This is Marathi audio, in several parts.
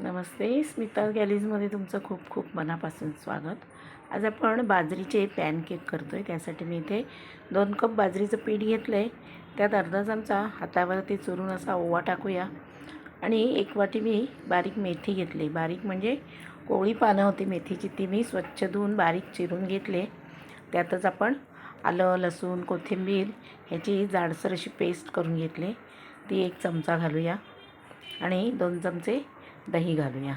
नमस्ते स्मिता गॅलीजमध्ये तुमचं खूप खूप मनापासून स्वागत. आज आपण बाजरीचे पॅनकेक करतो आहे त्यासाठी मी इथे दोन कप बाजरीचं पीठ घेतलं आहे त्यात अर्धा चमचा हातावरती चुरून असा ओवा टाकूया. आणि एक वाटी मी बारीक मेथी घेतली. बारीक म्हणजे कोवळी पानं होती मेथीची ती मी स्वच्छ धुवून बारीक चिरून घेतले. त्यातच आपण आलं लसूण कोथिंबीर ह्याची जाडसर अशी पेस्ट करून घेतली. ती एक चमचा घालूया. आणि दोन चमचे दही घालूया.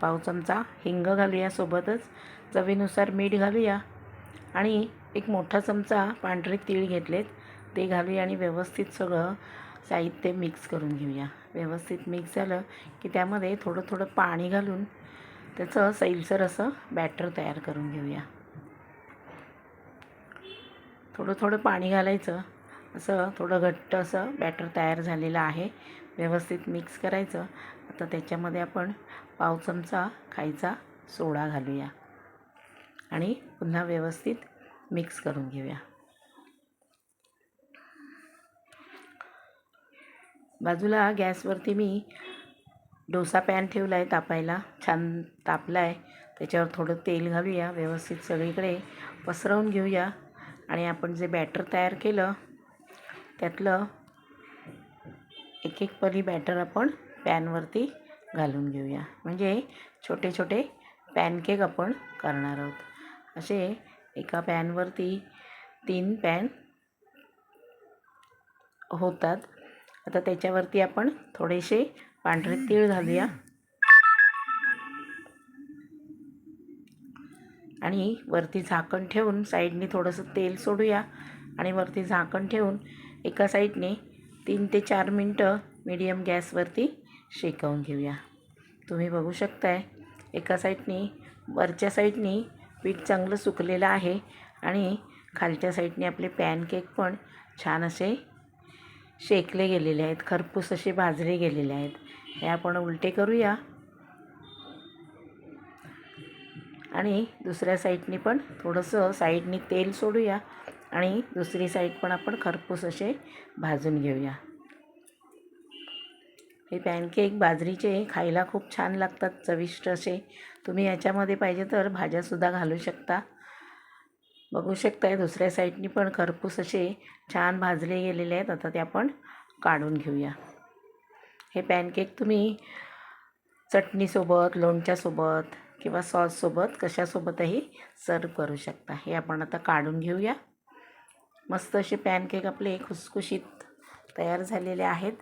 पाव चमचा हिंग घालूया सोबतच. चवीनुसार मीठ घालूया. आणि एक मोठा चमचा पांढरे तीळ घेतलेत. ते घालूया आणि व्यवस्थित सगळं साहित्य मिक्स करून घेऊया. व्यवस्थित मिक्स झालं की त्यामध्ये थोडं थोडं पाणी घालून त्याचं सैलसर असं बॅटर तयार करून घेऊया. थोडं थोडं पाणी घालायचं. असं थोडं घट्ट असं बॅटर तयार झालेलं आहे. व्यवस्थित मिक्स करायचं. आता त्याच्यामध्ये आपण पाव चमचा खायचा सोडा घालूया. आणि पुन्हा व्यवस्थित मिक्स करून घेऊया. बाजूला गॅसवरती मी डोसा पॅन ठेवला आहे तापायला. छान तापला आहे त्याच्यावर थोडं तेल घालूया. व्यवस्थित सगळीकडे पसरवून घेऊया. आणि आपण जे बॅटर तयार केलं त्यातलं एक एक परी बॅटर आपण पॅनवरती घालून घेऊया. म्हणजे छोटे छोटे पॅनकेक आपण करणार आहोत. असे एका पॅनवरती तीन पॅन होतात. आता त्याच्यावरती आपण थोडेसे पांढरे तीळ घालूया. आणि वरती झाकण ठेवून साईडने थोडंसं तेल सोडूया. आणि वरती झाकण ठेवून एका साईडने तीन ते चार मिनटं मीडियम गॅसवरती शेकवून घेऊया. तुम्ही बघू शकताय एका साईडनी वरच्या साईडनी पीठ चांगलं सुकलेलं आहे आणि खालच्या साईडने आपले पॅनकेक पण छान असे शेकले गेलेले आहेत खरपूस असे भाजले गेलेले आहेत. हे आपण उलटे करूया. आणि दुसऱ्या साईडने पण थोडंसं साईडने तेल सोडूया. आणि दुसरी साईड पण आपण खरपूस असे भाजून घेऊया. हे पॅनकेक बाजरीचे खायला खूप छान लागतात चविष्ट असे. तुम्ही याच्यामध्ये पाहिजे तर भाज्यासुद्धा घालू शकता. बघू शकताय दुसऱ्या साईडनी पण खरपूस असे छान भाजले गेलेले आहेत. आता ते आपण काढून घेऊया. हे पॅनकेक तुम्ही चटणीसोबत लोणच्यासोबत किंवा सॉससोबत कशासोबतही सर्व करू शकता. हे आपण आता काढून घेऊया. मस्त असे पॅनकेक आपले खुसखुशीत तयार झालेले आहेत.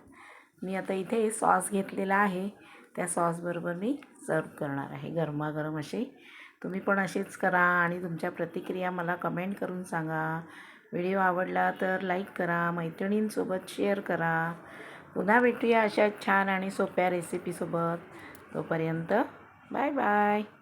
मी आता इथे सॉस घेतलेला आहे. त्या सॉसबरोबर मी सर्व करणार आहे. गरमागरम असे. तुम्ही पण असेच करा आणि तुमच्या प्रतिक्रिया मला कमेंट करून सांगा. व्हिडिओ आवडला तर लाईक करा. मैत्रिणींसोबत शेअर करा. पुन्हा भेटूया अशा छान आणि सोप्या रेसिपीसोबत तोपर्यंत बाय बाय.